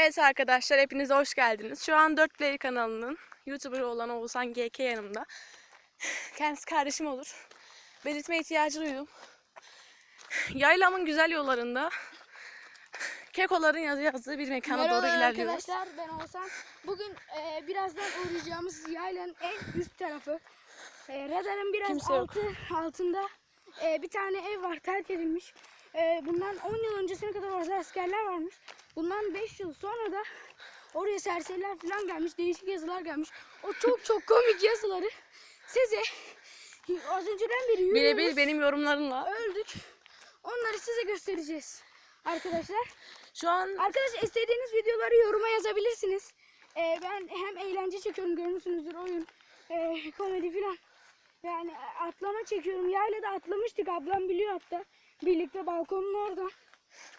Evet arkadaşlar hepiniz hoş geldiniz. Şu an 4 Play kanalının YouTuber olan Oğuzhan GK yanımda. Kendisi kardeşim olur. Belirtme ihtiyacı duydum. Yaylamın güzel yollarında kekoların yazı yazdığı bir mekana Merhaba doğru ilerliyoruz. arkadaşlar ben Oğuzhan. Bugün e, birazdan uğrayacağımız yaylanın en üst tarafı. E, radarın biraz Kimse yok. altı, altında e, bir tane ev var terk edilmiş. E, bundan 10 yıl öncesine kadar orada askerler varmış. Bundan 5 yıl sonra da oraya serseriler falan gelmiş. Değişik yazılar gelmiş. O çok çok komik yazıları size az önceden beri Birebir yürüyoruz. benim yorumlarımla. öldük. Onları size göstereceğiz. Arkadaşlar Şu an Arkadaşlar istediğiniz videoları yoruma yazabilirsiniz. Ee, ben hem eğlence çekiyorum görmüşsünüzdür oyun, ee, komedi filan. Yani e, atlama çekiyorum. Yaylada atlamıştık ablam biliyor hatta. Birlikte balkonun orada.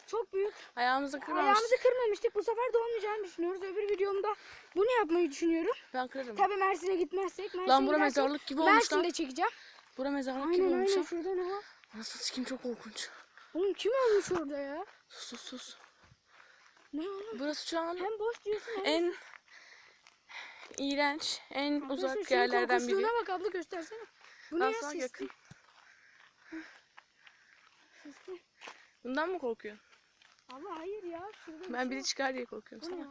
Çok büyük. ayağımızı kırmamış. Ayağımızı kırmamıştık. Bu sefer de olmayacağını düşünüyoruz. Öbür videomda bunu yapmayı düşünüyorum. Ben kırarım. Tabii Mersin'e gitmezsek. Mersin'e Lan bura gidersek mezarlık gibi olmuş Mersin'de lan. çekeceğim. Bura mezarlık gibi Aynen olmuş aynen lan. şurada ne var? Nasıl sikim çok korkunç. Oğlum kim olmuş orada ya? Sus sus sus. Ne oğlum? Burası şu an Hem boş diyorsun hem en iğrenç, en Arkadaşlar uzak yerlerden biri. korkunçluğuna bak abla göstersene. Bu ne ya sesli? yakın. Sesli. Bundan mı korkuyorsun? Abla hayır ya. Şurada Ben şey biri çıkar diye korkuyorum sana. ya?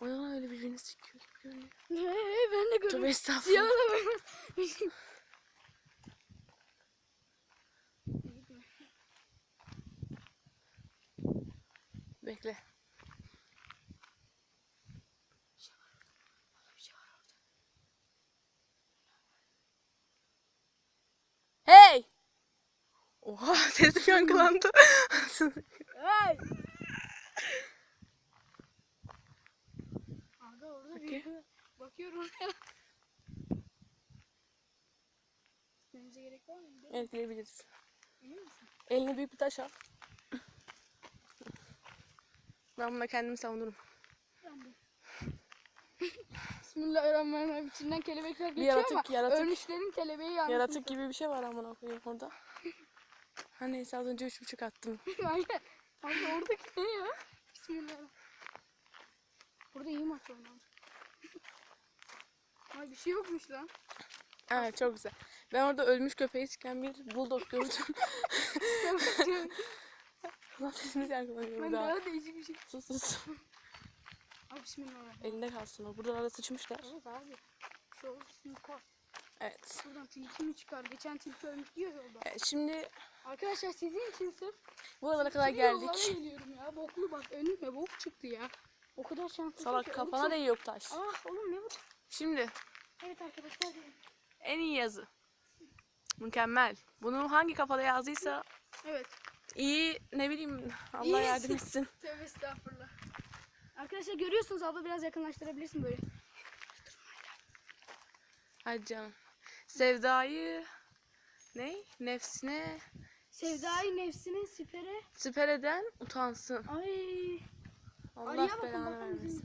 O yalan öyle birbirini sikiyor gibi görünüyor. Ben de Tövbe görüyorum. estağfurullah. Siyahla beyaz. Bekle. Hey! Oha sesim yankılandı. Hey! Aga orada bakıyorum. Gitmemize gerek var mı? Evet gidebiliriz. Emin misin? Eline büyük bir taş al. Ben bununla kendimi savunurum. Bismillahirrahmanirrahim. İçinden kelebekler geçiyor yaratık, ama yaratık. ölmüşlerin kelebeği yanlış. Yaratık gibi bir şey var amına koyayım orada. Ha neyse az önce üç buçuk attım. Aynen. Abi oradaki ne ya? Bismillah. Burada iyi maç oynanır. Ay bir şey yokmuş lan. Evet çok güzel. Ben orada ölmüş köpeği siken bir bulldog gördüm. Lan sesimiz ben daha. daha değişik bir şey. Sus sus. Abi bismillah. Elinde kalsın o. Buralara sıçmışlar. Evet abi. Şu olsun koy. Evet. Buradan tilki mi çıkar? Geçen tilki ölmüş diyor yolda. evet şimdi Arkadaşlar sizin için sırf buralara kadar Şimdi yollara geldik. geliyorum ya. Boklu bak önüme bok çıktı ya. O kadar şanslısın Salak kafana Oğlum, değiyor taş. Ah oğlum ne bu? Şimdi Evet arkadaşlar. en iyi yazı. Mükemmel. Bunu hangi kafada yazdıysa Evet. iyi ne bileyim Allah İyi yardım etsin. Tövbe estağfurullah. Arkadaşlar görüyorsunuz abla biraz yakınlaştırabilirsin böyle. Hadi canım. Sevdayı ne? Nefsine Sevdayı nefsine sipere. siper eden utansın. Ay. Allah Arıya bakın belanı vermesin. bizim.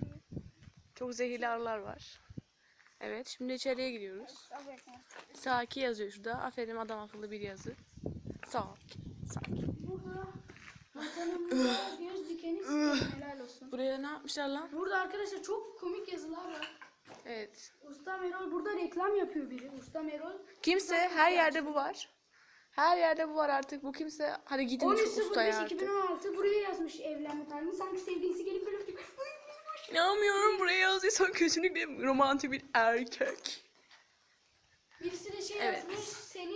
Çok zehirli arılar var. Evet şimdi içeriye gidiyoruz. Saki yazıyor şurada. Aferin adam akıllı bir yazı. Saki. Saki. Burada vatanımıza göz dikeni size helal olsun. Buraya ne yapmışlar lan? Burada arkadaşlar çok komik yazılar var. Evet. Usta Merol burada reklam yapıyor biri. Usta Merol. Kimse her yerde bu var. Her yerde bu var artık. Bu kimse hadi gidin şu ustaya artık. 13.05.2016 buraya yazmış evlenme tarihini. Sanki sevgilisi gelip böyle İnanmıyorum buraya yazdıysan kesinlikle romantik bir erkek. Birisi de şey Evet. yazmış. Seni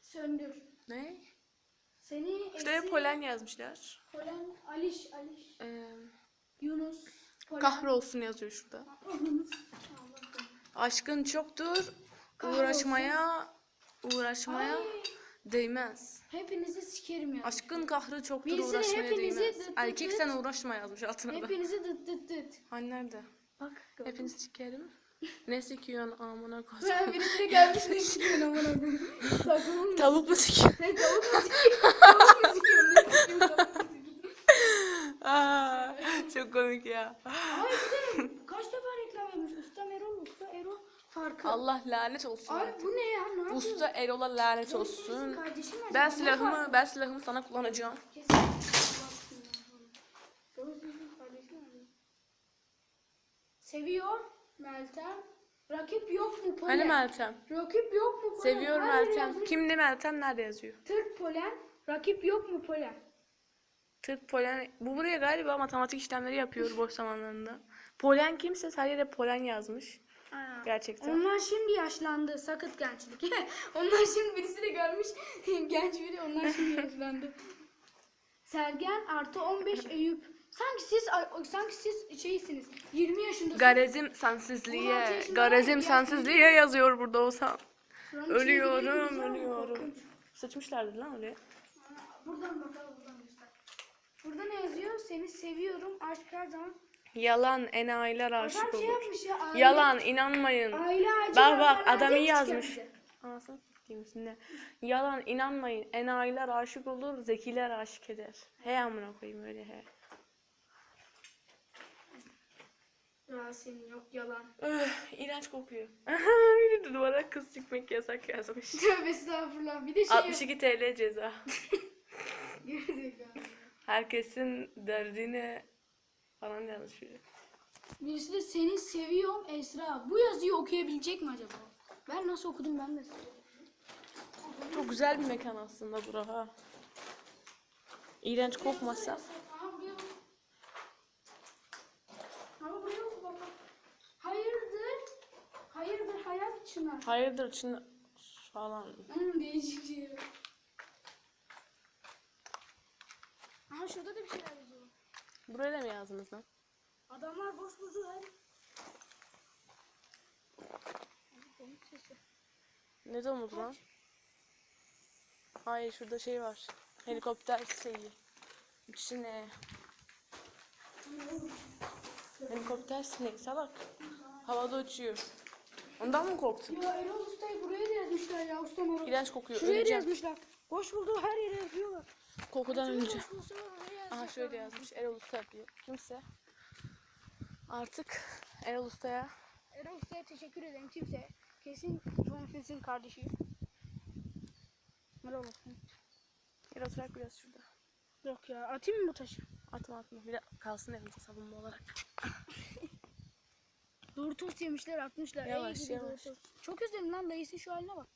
söndür. Ne? Seni Şuraya eksi- polen yazmışlar. Polen, Aliş, Aliş, Ee, Yunus, Polen. kahrolsun yazıyor şurada. Aşkın çoktur. Kahrolsun. Uğraşmaya uğraşmaya Ay, değmez. hepinizi sikerim ya. Aşkın kahrı çoktur Birisi uğraşmaya hepinizi değmez. dıt dıt Erkek dıt. sen uğraşma yazmış altına da. Hepinizi dıt dıt dıt. Hani nerede? Bak gördün mü? Hepinizi sikerim. Ne sikiyorsun amına koyayım. birisi de gelmiş ne sikiyorsun amına koyayım. Tavuk mu sikiyorsun? Sen tavuk mu sikiyorsun? Tavuk mu sikiyorsun? Ne sikiyorsun? Aa, çok komik ya. Ay de kaç defa reklam yapmış. Usta Merol, Usta Ero farkı. Allah lanet olsun. Abi bu ne ya? Ne yapıyorsun? Usta Erol'a lanet Senin olsun. Ben? Ne silahımı ben silahımı sana kullanacağım. Kesin. Seviyor Meltem. Rakip yok mu Polen? Hani Meltem? Rakip yok mu Polen? Seviyor Hayır Meltem. yazmış. Kimdi Meltem? Nerede yazıyor? Tırt Polen. Rakip yok mu Polen? Tırt polen. Bu buraya galiba matematik işlemleri yapıyor boş zamanlarında. Polen kimse sadece polen yazmış. Gerçekten. Onlar şimdi yaşlandı. Sakıt gençlik. onlar şimdi birisi de görmüş. Genç biri onlar şimdi yaşlandı. Sergen artı 15 Eyüp. Sanki siz sanki siz şeysiniz. 20 yaşındasınız. Garezim 16 sensizliğe, garezim sensizliğe yazıyor burada içine Ölüyorum, ölüyorum. Korkunç. Sıçmışlardı lan oraya. Buradan bakalım buradan. Burada ne yazıyor? Seni seviyorum. Aşk her zaman. Yalan enayiler aşık Adam şey olur. yapmış ya. Aile, Yalan inanmayın. Aile ağacı Bak bak adam iyi yazmış. Anasını satayım ne? Yalan inanmayın. Enayiler aşık olur, zekiler aşık eder. He amına koyayım öyle he. Yasin yok yalan. Öh, iğrenç kokuyor. Biri de duvara kız çıkmak yasak yazmış. Tövbe estağfurullah. Bir de şey 62 TL ceza. Gerizekalı. Herkesin derdine falan yazmış biri. Birisi de seni seviyorum Esra. Bu yazıyı okuyabilecek mi acaba? Ben nasıl okudum ben de. Çok güzel bir mekan aslında bura ha. İğrenç kokmasa. Ama buraya baba. Hayırdır? Hayırdır hayat çınar. Hayırdır için falan. Hmm, değişik şey. Aha şurada da bir şeyler yazıyor. Buraya da mı yazdınız lan? Adamlar boş buldu her. Ne domuz lan? Hayır şurada şey var. Helikopter şeyi. İçi ne? Helikopter sinek salak. Havada uçuyor. Ondan mı korktun? Ya Erol Usta'yı buraya da yazmışlar ya ustam Erol. İğrenç kokuyor. Şuraya da Öleceğim. yazmışlar. Boş bulduğu her yere yazıyorlar. Kokudan önce. Aha şöyle yazmış. Erol Usta yapıyor. Kimse. Artık Erol Usta'ya Erol Usta'ya teşekkür ederim. Kimse kesin Jonathan'ın kardeşi. Erol Usta. Erol oturak biraz şurada. Yok ya atayım mı bu taşı? Atma atma. Bir de kalsın elimizde savunma olarak. Doritos yemişler atmışlar. Yavaş, Ey yavaş. Çok özledim lan dayısı şu haline bak.